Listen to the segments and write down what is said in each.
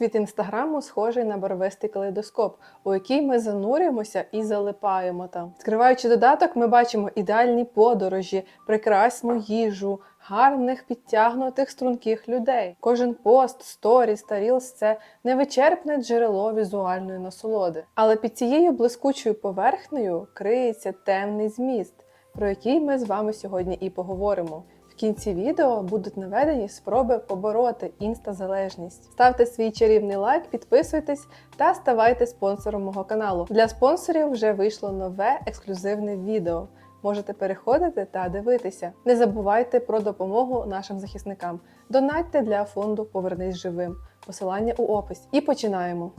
Світ інстаграму схожий на барвистий калейдоскоп, у який ми занурюємося і залипаємо там. Скриваючи додаток, ми бачимо ідеальні подорожі, прекрасну їжу, гарних підтягнутих струнких людей. Кожен пост, сторіс та рілс – це невичерпне джерело візуальної насолоди. Але під цією блискучою поверхнею криється темний зміст, про який ми з вами сьогодні і поговоримо. Кінці відео будуть наведені спроби побороти інстазалежність. Ставте свій чарівний лайк, підписуйтесь та ставайте спонсором мого каналу. Для спонсорів вже вийшло нове ексклюзивне відео. Можете переходити та дивитися. Не забувайте про допомогу нашим захисникам. Донатьте для фонду Повернись живим. Посилання у описі. І починаємо.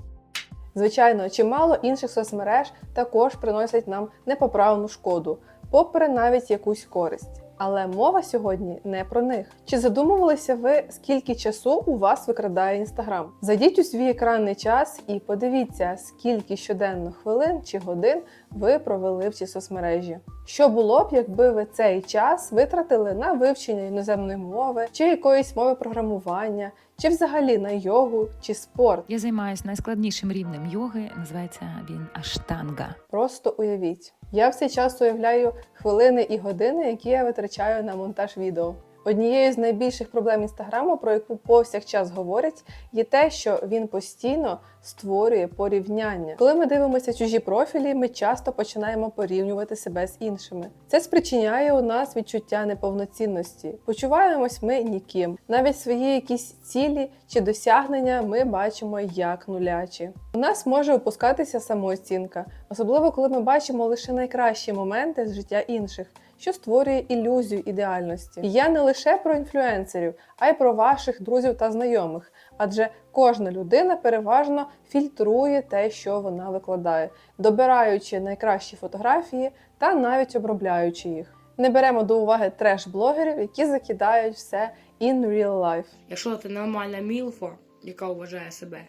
Звичайно, чимало інших соцмереж також приносять нам непоправну шкоду, попри навіть якусь користь. Але мова сьогодні не про них. Чи задумувалися ви, скільки часу у вас викрадає інстаграм? Зайдіть у свій екранний час і подивіться, скільки щоденно хвилин чи годин ви провели в цій соцмережі. Що було б, якби ви цей час витратили на вивчення іноземної мови, чи якоїсь мови програмування, чи взагалі на йогу чи спорт? Я займаюся найскладнішим рівнем йоги. Називається він аштанга. Просто уявіть. Я все час уявляю хвилини і години, які я витрачаю на монтаж відео. Однією з найбільших проблем інстаграму, про яку повсякчас говорять, є те, що він постійно створює порівняння. Коли ми дивимося чужі профілі, ми часто починаємо порівнювати себе з іншими. Це спричиняє у нас відчуття неповноцінності. Почуваємось ми ніким. Навіть свої якісь цілі чи досягнення ми бачимо як нулячі. У нас може опускатися самооцінка, особливо коли ми бачимо лише найкращі моменти з життя інших що створює ілюзію ідеальності. Я не лише про інфлюенсерів, а й про ваших друзів та знайомих, адже кожна людина переважно фільтрує те, що вона викладає, добираючи найкращі фотографії та навіть обробляючи їх. Не беремо до уваги треш-блогерів, які закидають все in real life. Якщо ти нормальна мілфа, яка вважає себе,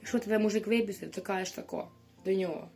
якщо тебе мужик вибісив, ти кажеш тако до нього.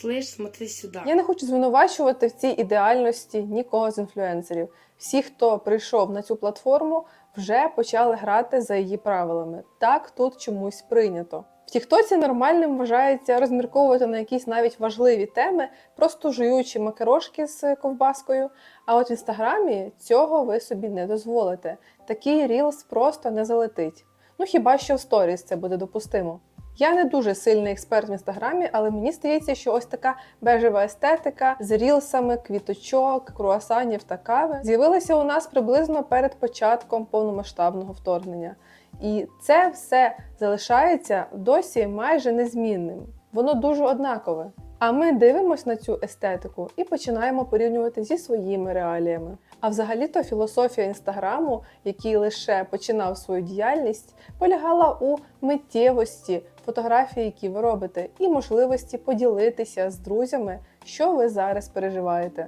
Слиш, смотри сюди. Я не хочу звинувачувати в цій ідеальності нікого з інфлюенсерів. Всі, хто прийшов на цю платформу, вже почали грати за її правилами. Так тут чомусь прийнято. В Тіктоці нормальним вважається розмірковувати на якісь навіть важливі теми, просто жуючи макарошки з ковбаскою. А от в інстаграмі цього ви собі не дозволите. Такий рілс просто не залетить. Ну хіба що в сторіс це буде допустимо. Я не дуже сильний експерт в інстаграмі, але мені здається, що ось така бежева естетика з рілсами, квіточок, круасанів та кави з'явилася у нас приблизно перед початком повномасштабного вторгнення. І це все залишається досі майже незмінним. Воно дуже однакове. А ми дивимося на цю естетику і починаємо порівнювати зі своїми реаліями. А взагалі-то філософія інстаграму, який лише починав свою діяльність, полягала у миттєвості фотографії, які ви робите, і можливості поділитися з друзями, що ви зараз переживаєте.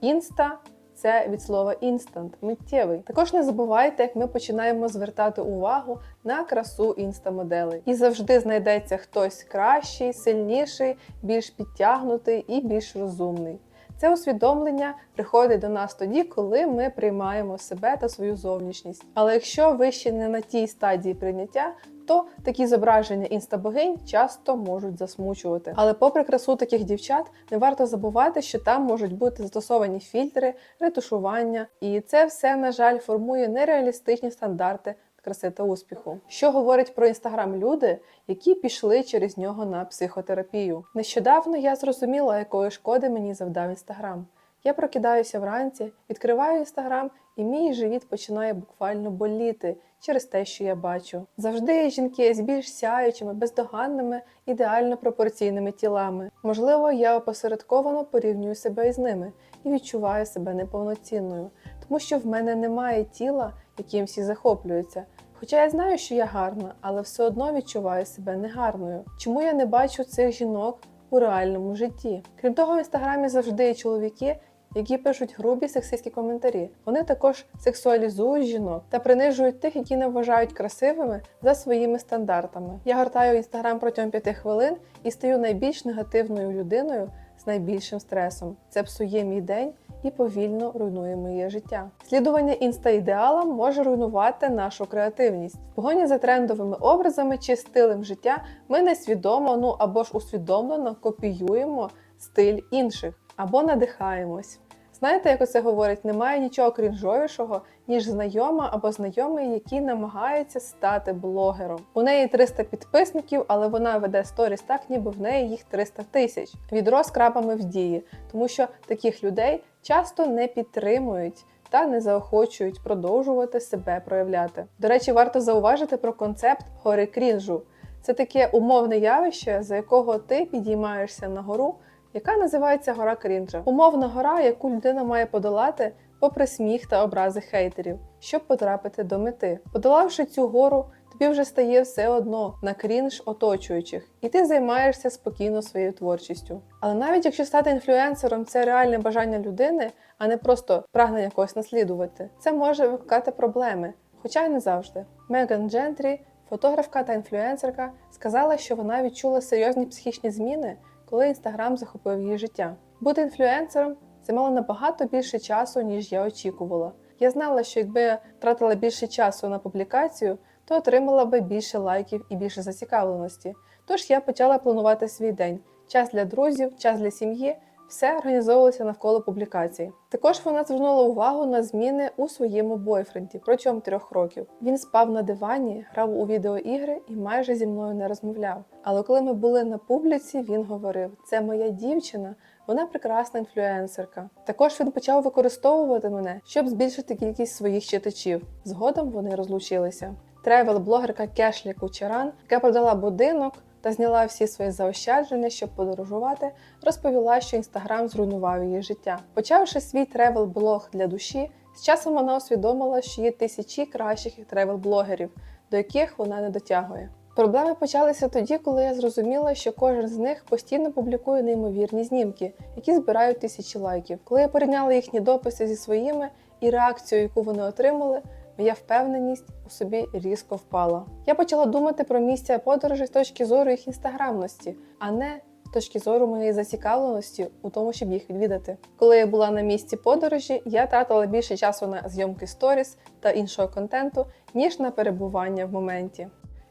Інста це від слова інстант, миттєвий. Також не забувайте, як ми починаємо звертати увагу на красу інстамоделей. І завжди знайдеться хтось кращий, сильніший, більш підтягнутий і більш розумний. Це усвідомлення приходить до нас тоді, коли ми приймаємо себе та свою зовнішність. Але якщо ви ще не на тій стадії прийняття, то такі зображення інстабогинь часто можуть засмучувати. Але попри красу таких дівчат, не варто забувати, що там можуть бути застосовані фільтри, ретушування, і це все, на жаль, формує нереалістичні стандарти краси та успіху. Що говорять про інстаграм люди, які пішли через нього на психотерапію? Нещодавно я зрозуміла, якої шкоди мені завдав інстаграм. Я прокидаюся вранці, відкриваю інстаграм, і мій живіт починає буквально боліти через те, що я бачу. Завжди є жінки з більш сяючими, бездоганними, ідеально пропорційними тілами. Можливо, я опосередковано порівнюю себе із ними і відчуваю себе неповноцінною, тому що в мене немає тіла, яким всі захоплюються. Хоча я знаю, що я гарна, але все одно відчуваю себе негарною. Чому я не бачу цих жінок у реальному житті? Крім того, в інстаграмі завжди є чоловіки, які пишуть грубі сексистські коментарі. Вони також сексуалізують жінок та принижують тих, які не вважають красивими за своїми стандартами. Я гортаю інстаграм протягом 5 хвилин і стаю найбільш негативною людиною з найбільшим стресом. Це псує мій день і повільно руйнує моє життя. Слідування інста-ідеалам може руйнувати нашу креативність. В погоні за трендовими образами чи стилем життя ми несвідомо, ну або ж усвідомлено копіюємо стиль інших або надихаємось. Знаєте, як оце говорить, немає нічого крінжовішого, ніж знайома або знайомий, який намагається стати блогером. У неї 300 підписників, але вона веде сторіс так, ніби в неї їх 300 тисяч. Відро з крапами в дії, тому що таких людей часто не підтримують. Та не заохочують продовжувати себе проявляти. До речі, варто зауважити про концепт гори крінжу. Це таке умовне явище, за якого ти підіймаєшся на гору, яка називається гора крінжа. Умовна гора, яку людина має подолати попри сміх та образи хейтерів, щоб потрапити до мети. Подолавши цю гору, тобі вже стає все одно на крінж оточуючих, і ти займаєшся спокійно своєю творчістю. Але навіть якщо стати інфлюенсером це реальне бажання людини, а не просто прагнення когось наслідувати, це може викликати проблеми, хоча й не завжди. Меган Джентрі, фотографка та інфлюенсерка, сказала, що вона відчула серйозні психічні зміни, коли інстаграм захопив її життя. Бути інфлюенсером займало набагато більше часу, ніж я очікувала. Я знала, що якби я тратила більше часу на публікацію, то отримала би більше лайків і більше зацікавленості. Тож я почала планувати свій день: час для друзів, час для сім'ї. Все організовувалося навколо публікацій. Також вона звернула увагу на зміни у своєму бойфренді протягом трьох років. Він спав на дивані, грав у відеоігри і майже зі мною не розмовляв. Але коли ми були на публіці, він говорив: це моя дівчина, вона прекрасна інфлюенсерка. Також він почав використовувати мене, щоб збільшити кількість своїх читачів. Згодом вони розлучилися. Тревел-блогерка Кешлі Кучеран, яка продала будинок та зняла всі свої заощадження, щоб подорожувати, розповіла, що інстаграм зруйнував її життя. Почавши свій тревел-блог для душі, з часом вона усвідомила, що є тисячі кращих тревел-блогерів, до яких вона не дотягує. Проблеми почалися тоді, коли я зрозуміла, що кожен з них постійно публікує неймовірні знімки, які збирають тисячі лайків. Коли я порівняла їхні дописи зі своїми і реакцію, яку вони отримали, моя впевненість у собі різко впала. Я почала думати про місця подорожей з точки зору їх інстаграмності, а не з точки зору моєї зацікавленості у тому, щоб їх відвідати. Коли я була на місці подорожі, я тратила більше часу на зйомки сторіс та іншого контенту, ніж на перебування в моменті.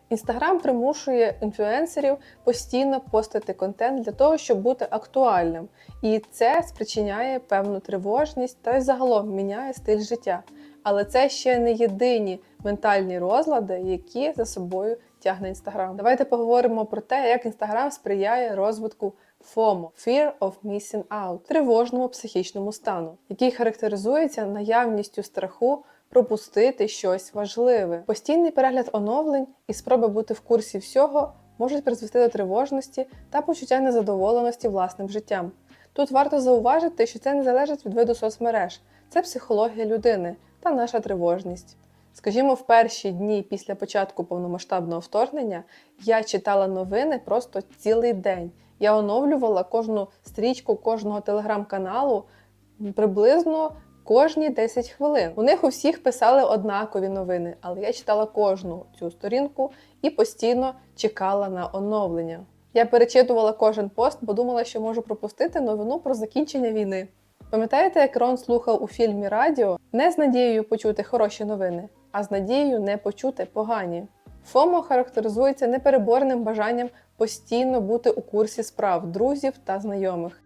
Інстаграм примушує інфлюенсерів постійно постити контент для того, щоб бути актуальним, і це спричиняє певну тривожність та й загалом міняє стиль життя. Але це ще не єдині ментальні розлади, які за собою тягне інстаграм. Давайте поговоримо про те, як інстаграм сприяє розвитку FOMO – Fear of Missing Out – тривожному психічному стану, який характеризується наявністю страху пропустити щось важливе. Постійний перегляд оновлень і спроба бути в курсі всього можуть призвести до тривожності та почуття незадоволеності власним життям. Тут варто зауважити, що це не залежить від виду соцмереж, це психологія людини та наша тривожність. Скажімо, в перші дні після початку повномасштабного вторгнення я читала новини просто цілий день. Я оновлювала кожну стрічку кожного телеграм-каналу приблизно кожні 10 хвилин. У них у всіх писали однакові новини, але я читала кожну цю сторінку і постійно чекала на оновлення. Я перечитувала кожен пост, бо думала, що можу пропустити новину про закінчення війни. Пам'ятаєте, як Рон слухав у фільмі Радіо не з надією почути хороші новини, а з надією не почути погані. ФОМО характеризується непереборним бажанням постійно бути у курсі справ друзів та знайомих.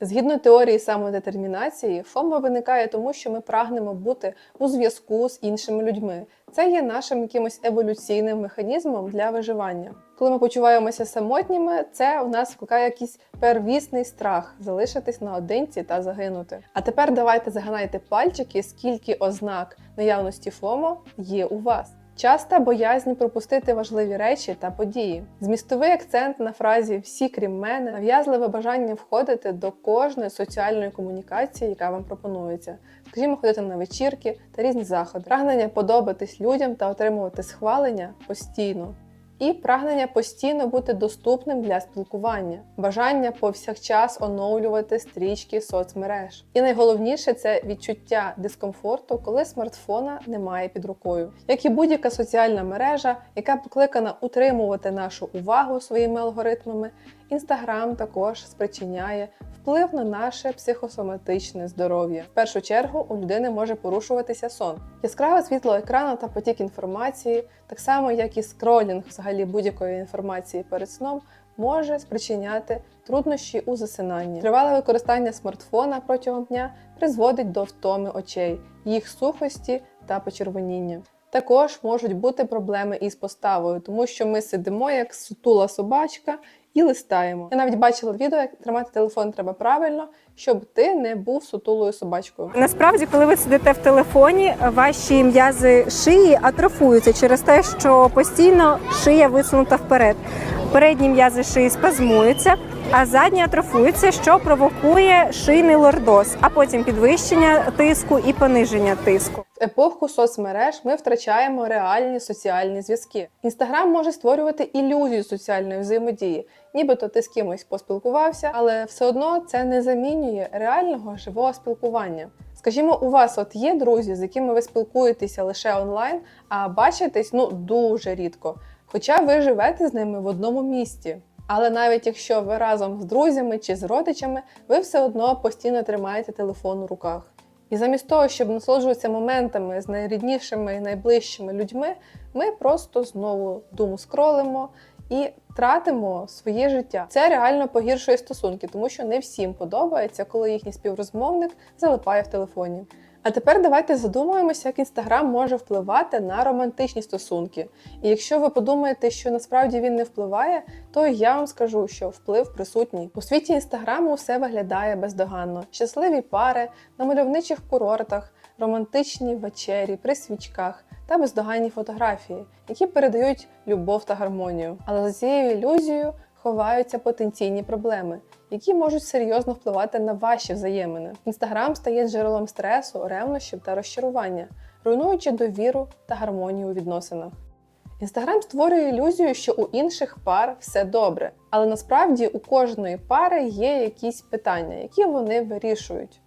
Згідно теорії самодетермінації, ФОМО виникає тому, що ми прагнемо бути у зв'язку з іншими людьми. Це є нашим якимось еволюційним механізмом для виживання. Коли ми почуваємося самотніми, це у нас викликає якийсь первісний страх залишитись наодинці та загинути. А тепер давайте загинайте пальчики, скільки ознак наявності ФОМО є у вас. Часта боязнь пропустити важливі речі та події. Змістовий акцент на фразі всі крім мене, нав'язливе бажання входити до кожної соціальної комунікації, яка вам пропонується. Скажімо, ходити на вечірки та різні заходи, прагнення подобатись людям та отримувати схвалення постійно. І прагнення постійно бути доступним для спілкування, бажання повсякчас оновлювати стрічки соцмереж. І найголовніше це відчуття дискомфорту, коли смартфона немає під рукою, як і будь-яка соціальна мережа, яка покликана утримувати нашу увагу своїми алгоритмами. Інстаграм також спричиняє вплив на наше психосоматичне здоров'я. В першу чергу у людини може порушуватися сон. Яскраве світло екрану та потік інформації, так само як і скролінг взагалі будь-якої інформації перед сном, може спричиняти труднощі у засинанні. Тривале використання смартфона протягом дня призводить до втоми очей, їх сухості та почервоніння. Також можуть бути проблеми із поставою, тому що ми сидимо як сутула собачка і листаємо. Я навіть бачила відео, як тримати телефон треба правильно, щоб ти не був сутулою собачкою. Насправді, коли ви сидите в телефоні, ваші м'язи шиї атрофуються через те, що постійно шия висунута вперед. Передні м'язи шиї спазмуються, а задні атрофуються, що провокує шийний лордоз, а потім підвищення тиску і пониження тиску. В епоху соцмереж ми втрачаємо реальні соціальні зв'язки. Інстаграм може створювати ілюзію соціальної взаємодії, нібито ти з кимось поспілкувався, але все одно це не замінює реального живого спілкування. Скажімо, у вас от є друзі, з якими ви спілкуєтеся лише онлайн, а бачитесь ну дуже рідко, хоча ви живете з ними в одному місті. Але навіть якщо ви разом з друзями чи з родичами, ви все одно постійно тримаєте телефон у руках. І замість того, щоб насолоджуватися моментами з найріднішими і найближчими людьми, ми просто знову думу скролимо і тратимо своє життя. Це реально погіршує стосунки, тому що не всім подобається, коли їхній співрозмовник залипає в телефоні. А тепер давайте задумаємося, як інстаграм може впливати на романтичні стосунки. І якщо ви подумаєте, що насправді він не впливає, то я вам скажу, що вплив присутній. У світі інстаграму все виглядає бездоганно: щасливі пари на мальовничих курортах, романтичні вечері при свічках та бездоганні фотографії, які передають любов та гармонію. Але за цією ілюзією ховаються потенційні проблеми, які можуть серйозно впливати на ваші взаємини. Інстаграм стає джерелом стресу, ревнощів та розчарування, руйнуючи довіру та гармонію у відносинах. Інстаграм створює ілюзію, що у інших пар все добре, але насправді у кожної пари є якісь питання, які вони вирішують.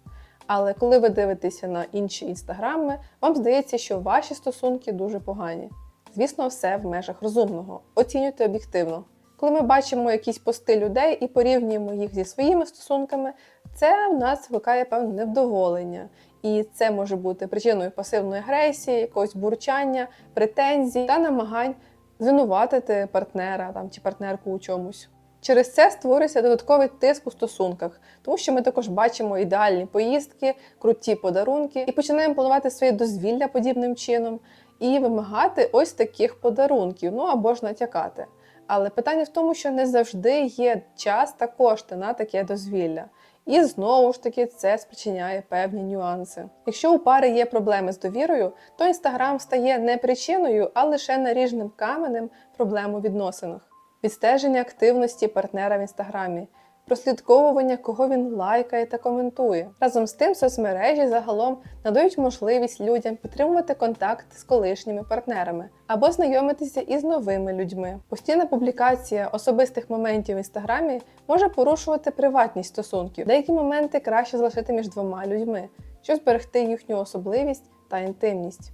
Але коли ви дивитеся на інші інстаграми, вам здається, що ваші стосунки дуже погані. Звісно, все в межах розумного. Оцінюйте об'єктивно. Коли ми бачимо якісь пости людей і порівнюємо їх зі своїми стосунками, це в нас викликає певне невдоволення. І це може бути причиною пасивної агресії, якогось бурчання, претензій та намагань звинуватити партнера там, чи партнерку у чомусь. Через це створюється додатковий тиск у стосунках, тому що ми також бачимо ідеальні поїздки, круті подарунки і починаємо планувати своє дозвілля подібним чином і вимагати ось таких подарунків, ну або ж натякати. Але питання в тому, що не завжди є час та кошти на таке дозвілля. І знову ж таки це спричиняє певні нюанси. Якщо у пари є проблеми з довірою, то інстаграм стає не причиною, а лише наріжним каменем проблем у відносинах. Відстеження активності партнера в інстаграмі, прослідковування, кого він лайкає та коментує. Разом з тим, соцмережі загалом надають можливість людям підтримувати контакт з колишніми партнерами або знайомитися із новими людьми. Постійна публікація особистих моментів в інстаграмі може порушувати приватність стосунків. Деякі моменти краще залишити між двома людьми, щоб зберегти їхню особливість та інтимність.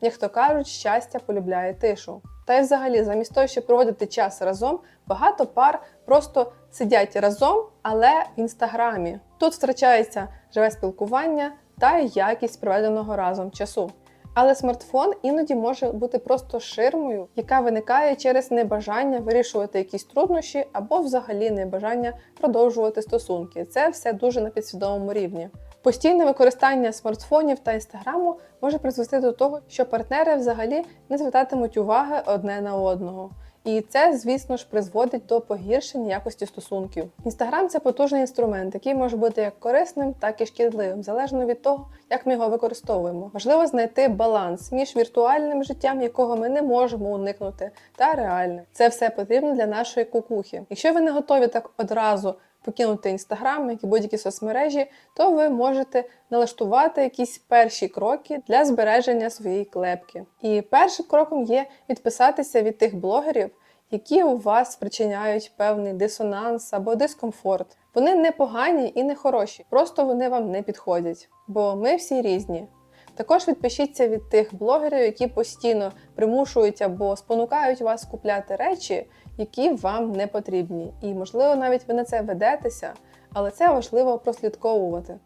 Як то кажуть, щастя полюбляє тишу. Та й взагалі, замість того, щоб проводити час разом, багато пар просто сидять разом, але в інстаграмі. Тут втрачається живе спілкування та якість проведеного разом часу. Але смартфон іноді може бути просто ширмою, яка виникає через небажання вирішувати якісь труднощі або взагалі небажання продовжувати стосунки. Це все дуже на підсвідомому рівні. Постійне використання смартфонів та інстаграму може призвести до того, що партнери взагалі не звертатимуть уваги одне на одного. І це, звісно ж, призводить до погіршення якості стосунків. Інстаграм це потужний інструмент, який може бути як корисним, так і шкідливим, залежно від того, як ми його використовуємо. Важливо знайти баланс між віртуальним життям, якого ми не можемо уникнути, та реальним. Це все потрібно для нашої кукухи. Якщо ви не готові так одразу покинути інстаграм, як і будь-які соцмережі, то ви можете налаштувати якісь перші кроки для збереження своєї клепки. І першим кроком є відписатися від тих блогерів, які у вас спричиняють певний дисонанс або дискомфорт. Вони не погані і не хороші, просто вони вам не підходять, бо ми всі різні. Також відпишіться від тих блогерів, які постійно примушують або спонукають вас купляти речі, які вам не потрібні. І, можливо, навіть ви на це ведетеся, але це важливо прослідковувати.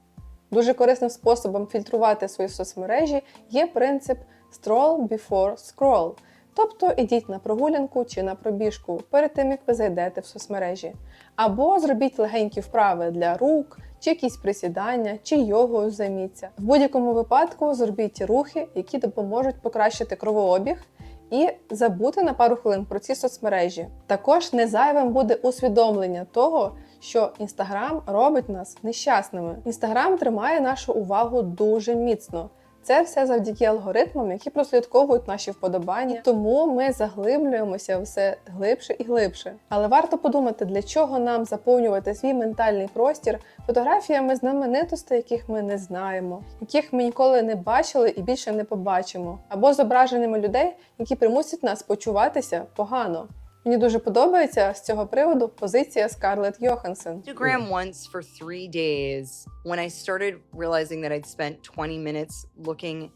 Дуже корисним способом фільтрувати свої соцмережі є принцип stroll before scroll. Тобто ідіть на прогулянку чи на пробіжку перед тим, як ви зайдете в соцмережі. Або зробіть легенькі вправи для рук, чи якісь присідання, чи йогою займіться. В будь-якому випадку зробіть рухи, які допоможуть покращити кровообіг і забути на пару хвилин про ці соцмережі. Також не зайвим буде усвідомлення того, що Інстаграм робить нас нещасними. Інстаграм тримає нашу увагу дуже міцно. Це все завдяки алгоритмам, які прослідковують наші вподобання, тому ми заглиблюємося все глибше і глибше. Але варто подумати, для чого нам заповнювати свій ментальний простір фотографіями знаменитостей, яких ми не знаємо, яких ми ніколи не бачили і більше не побачимо, або зображеннями людей, які примусять нас почуватися погано. Мені дуже подобається з цього приводу позиція Скарлетт Йоханссон. Instagram once for three days when I started realizing that I'd spent 20 minutes looking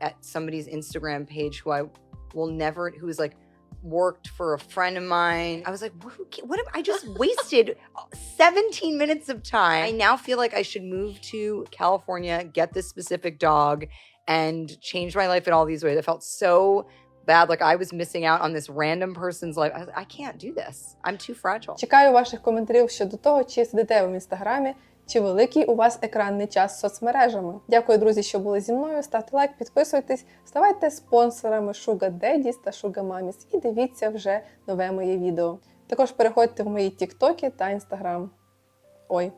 at somebody's Instagram page who I will never, who was like worked for a friend of mine. I was like, what, who ca- what am I just wasted 17 minutes of time. I now feel like I should move to California, get this specific dog, and change my life in all these ways. I felt so bad, like I was missing out on this random person's life. I, was, I can't do this. I'm too fragile. Чекаю ваших коментарів щодо того, чи сидите ви в інстаграмі, чи великий у вас екранний час з соцмережами. Дякую, друзі, що були зі мною. Ставте лайк, підписуйтесь, ставайте спонсорами Sugar Daddies та Sugar Mummies і дивіться вже нове моє відео. Також переходьте в мої тіктоки та інстаграм. Ой,